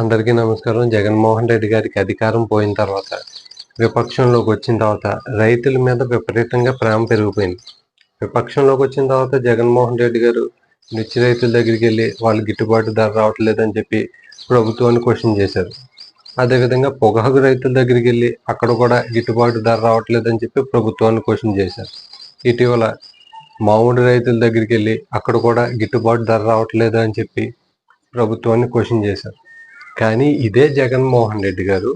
అందరికీ నమస్కారం. జగన్మోహన్ రెడ్డి గారికి అధికారం పోయిన తర్వాత విపక్షంలోకి వచ్చిన తర్వాత రైతుల మీద విపరీతంగా ప్రేమ పెరిగిపోయింది. విపక్షంలోకి వచ్చిన తర్వాత జగన్మోహన్ రెడ్డి గారు మిర్చి రైతుల దగ్గరికి వెళ్ళి వాళ్ళు గిట్టుబాటు ధర రావట్లేదని చెప్పి ప్రభుత్వాన్ని క్వశ్చన్ చేశారు. అదేవిధంగా పొగాకు రైతుల దగ్గరికి వెళ్ళి అక్కడ కూడా గిట్టుబాటు ధర రావట్లేదని చెప్పి ప్రభుత్వాన్ని క్వశ్చన్ చేశారు. ఇటీవల మామిడి రైతుల దగ్గరికి వెళ్ళి అక్కడ కూడా గిట్టుబాటు ధర రావట్లేదు అని చెప్పి ప్రభుత్వాన్ని క్వశ్చన్ చేశారు. కానీ ఇదే జగన్మోహన్ రెడ్డి గారు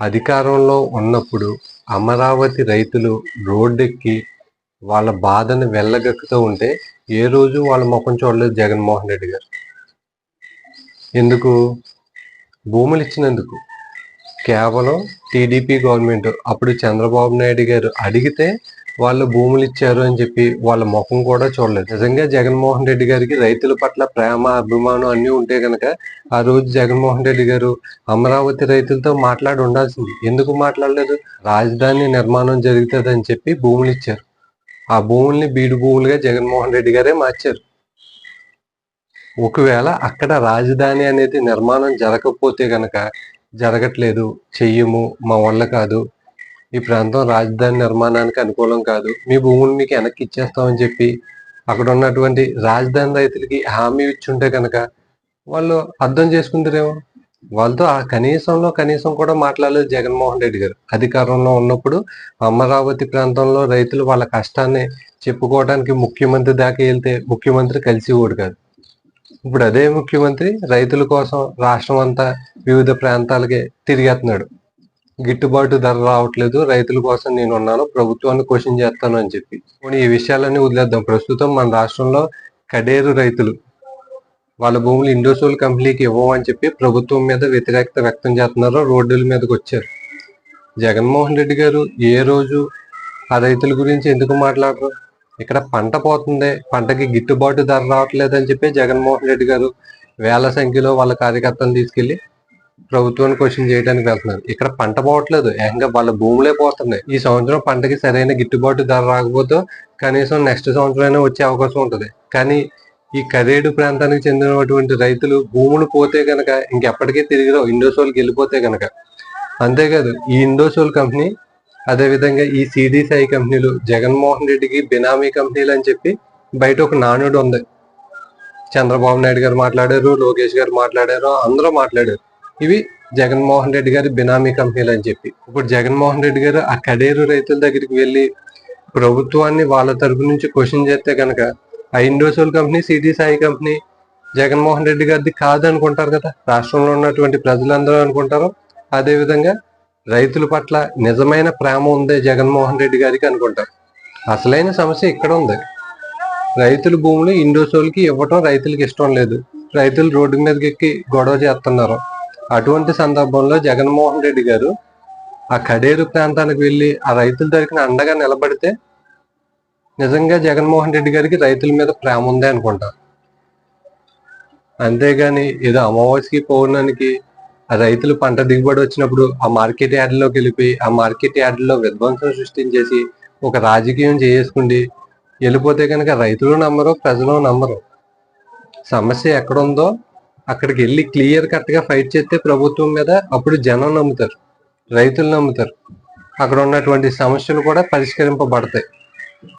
అధికారంలో ఉన్నప్పుడు అమరావతి రైతులు రోడ్డెక్కి వాళ్ళ బాధను వెళ్ళగక్కుతూ ఉంటే ఏ రోజు వాళ్ళ ముఖం చూడలేదు జగన్మోహన్ రెడ్డి గారు. ఎందుకు? భూములు ఇచ్చినందుకు. కేవలం టీడీపీ గవర్నమెంట్ అప్పుడు చంద్రబాబు నాయుడు గారు అడిగితే వాళ్ళు భూములు ఇచ్చారు అని చెప్పి వాళ్ళ ముఖం కూడా చూడలేదు. నిజంగా జగన్మోహన్ రెడ్డి గారికి రైతుల పట్ల ప్రేమ అభిమానం అన్ని ఉంటే కనుక ఆ రోజు జగన్మోహన్ రెడ్డి గారు అమరావతి రైతులతో మాట్లాడి ఉండాల్సింది. ఎందుకు మాట్లాడలేదు? రాజధాని నిర్మాణం జరుగుతుంది అని చెప్పి భూములు ఇచ్చారు ఆ భూముల్ని బీడు భూములుగా జగన్మోహన్ రెడ్డి గారే మార్చారు. ఒకవేళ అక్కడ రాజధాని అనేది నిర్మాణం జరగకపోతే గనక జరగట్లేదు చెయ్యము మా వల్ల కాదు ఈ ప్రాంతం రాజధాని నిర్మాణానికి అనుకూలం కాదు. మీ భూములు మీకు వెనక్కి ఇచ్చేస్తామని చెప్పి అక్కడ ఉన్నటువంటి రాజధాని రైతులకి హామీ ఇచ్చుంటే కనుక వాళ్ళు అర్థం చేసుకుంటారేమో? వాళ్ళతో ఆ కనీసంలో కనీసం కూడా మాట్లాడలేదు జగన్మోహన్ రెడ్డి గారు. అధికారంలో ఉన్నప్పుడు అమరావతి ప్రాంతంలో రైతులు వాళ్ళ కష్టాన్ని చెప్పుకోవడానికి ముఖ్యమంత్రి దాకా వెళ్తే ముఖ్యమంత్రి కలిసి ఓడు కాదు. ఇప్పుడు అదే ముఖ్యమంత్రి రైతుల కోసం రాష్ట్రం అంతా వివిధ ప్రాంతాలకి తిరిగేస్తున్నాడు. గిట్టుబాటు ధర రావట్లేదు. రైతుల కోసం నేను ఉన్నాను. ప్రభుత్వాన్ని క్వశ్చన్ చేస్తాను అని చెప్పి. కొన్ని ఈ విషయాలన్నీ వదిలేద్దాం. ప్రస్తుతం మన రాష్ట్రంలో కడేరు రైతులు వాళ్ళ భూములు ఇండోసోల్ కంపెనీకి ఇవ్వమని చెప్పి ప్రభుత్వం మీద వ్యతిరేకత వ్యక్తం చేస్తున్నారు రోడ్డుల మీదకి వచ్చారు. జగన్మోహన్ రెడ్డి గారు ఏ రోజు ఆ రైతుల గురించి ఎందుకు మాట్లాడరు? ఇక్కడ పంట పోతుంది. పంటకి గిట్టుబాటు ధర రావట్లేదు అని చెప్పి జగన్మోహన్ రెడ్డి గారు వేల సంఖ్యలో వాళ్ళ కార్యకర్తలను తీసుకెళ్ళి ప్రభుత్వాన్ని క్వశ్చన్ చేయడానికి వెళ్తున్నారు. ఇక్కడ పంట పోవట్లేదు. ఏకంగా వాళ్ళ భూములే పోతున్నాయి. ఈ సంవత్సరం పంటకి సరైన గిట్టుబాటు ధర రాకపోతే కనీసం నెక్స్ట్ సంవత్సరం అయినా వచ్చే అవకాశం ఉంటుంది. కానీ ఈ కరేడు ప్రాంతానికి చెందినటువంటి రైతులు భూములు పోతే గనక ఇంకెప్పటికీ తిరిగి రావు ఇండోసోల్కి వెళ్ళిపోతే గనక. అంతేకాదు ఈ ఇండోసోల్ కంపెనీ అదే విధంగా ఈ సిడిసిఐ కంపెనీలు జగన్మోహన్ రెడ్డికి బినామీ కంపెనీలు అని చెప్పి బయట ఒక నానుడు ఉంది. చంద్రబాబు నాయుడు గారు మాట్లాడారు లోకేష్ గారు మాట్లాడారు అందరూ మాట్లాడారు. ఇవి జగన్మోహన్ రెడ్డి గారి బినామీ కంపెనీలు అని చెప్పి. ఇప్పుడు జగన్మోహన్ రెడ్డి గారు ఆ కడేరు రైతుల దగ్గరికి వెళ్ళి ప్రభుత్వాన్ని వాళ్ళ తరపు నుంచి క్వశ్చన్ చేస్తే కనుక ఆ Indosol company city Sai company Jaganmohan Reddy గారిది కాదు అనుకుంటారు కదా. రాష్ట్రంలో ఉన్నటువంటి ప్రజలందరూ అనుకుంటారు. అదే విధంగా రైతుల పట్ల నిజమైన ప్రేమ ఉంది జగన్మోహన్ రెడ్డి గారికి అనుకుంటారు. అసలైన సమస్య ఇక్కడ ఉంది. రైతుల భూములు ఇండోసోల్కి ఇవ్వటం రైతులకు ఇష్టం లేదు. రైతులు రోడ్డు మీదకి ఎక్కి గొడవ చేస్తున్నారు. అటువంటి సందర్భంలో జగన్మోహన్ రెడ్డి గారు ఆ కడేరు ప్రాంతానికి వెళ్ళి ఆ రైతుల దగ్గర అండగా నిలబడితే నిజంగా జగన్మోహన్ రెడ్డి గారికి రైతుల మీద ప్రేమ ఉంది అనుకుంటా. అంతేగాని ఏదో అమావాస్యకి పౌర్ణానికి ఆ రైతులు పంట దిగుబడి వచ్చినప్పుడు ఆ మార్కెట్ యార్డ్లోకి వెళ్ళిపోయి ఆ మార్కెట్ యార్డ్లో విధ్వంసం సృష్టించేసి ఒక రాజకీయం చేసుకుండి వెళ్ళిపోతే కనుక రైతులు నమ్మరు ప్రజలు నమ్మరు. సమస్య ఎక్కడుందో అక్కడికి వెళ్ళి క్లియర్ కట్గా ఫైట్ చేస్తే ప్రభుత్వం మీద అప్పుడు జనం నమ్ముతారు రైతులు నమ్ముతారు. అక్కడ ఉన్నటువంటి సమస్యలు కూడా పరిష్కరింపబడతాయి.